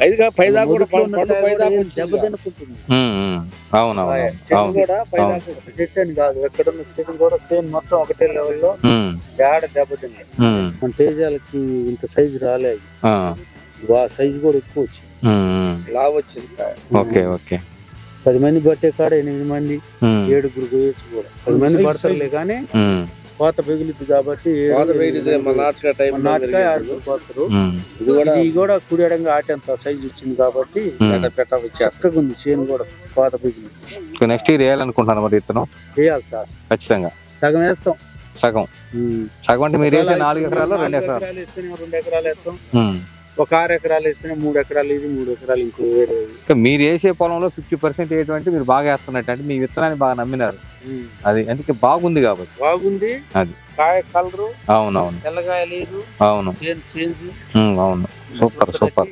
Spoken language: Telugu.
పైగా పైదా కూడా పండు పైదా. అవును. అవును కూడా పైదా చెట్టు అని కాదు ఎక్కడున్న చెట్టు కూడా సేమ్ మొత్తం ఒకటే లెవెల్లో ఏడ ఉమ్, మన తేజాలకి ఇంత సైజు రాలేదు ఆ, వా సైజు కూడా ఎక్కువ వచ్చింది. ఉమ్. లావు వచ్చింది. Okay okay. పది మంది పట్టే కాడ ఎనిమిది మంది ఏడుగురు పోయొచ్చు కూడా. పది మంది పడతారులే కానీ కోత పెగులుద్ది కాబట్టి వెయిట్ నాటకాయ ఇది కూడా కూడా ఎడంగా ఆటంత సైజు వచ్చింది కాబట్టి చక్కగా ఉంది చేను కూడా కోత పెగిలి. నెక్స్ట్ ఇయర్ వేయాలనుకుంటున్నాను మరి ఇతను? వేయాలి సార్. ఖచ్చితంగా. సగం వేస్తాం. సగం. సగం అంటే మీరు వేసే నాలుగు ఎకరాలు రెండు ఎకరాలు? రెండు ఎకరాలు వేస్తాం. ఒక ఆరు ఎకరాలు వేస్తేనే మూడు ఎకరాలు ఇది మూడు ఎకరాలు ఇంకో వేరే ఇంకా మీరు వేసే పొలంలో ఫిఫ్టీ పర్సెంట్ ఏంటంటే మీరు బాగా వేస్తున్నట్టు అంటే మీ విత్తనాన్ని బాగా నమ్మినారు. అది అందుకే బాగుంది కాబట్టి. బాగుంది. అది. కాయ కలరు. అవునవును. తెల్లగాయ లేదు. అవును. అవును. Super super.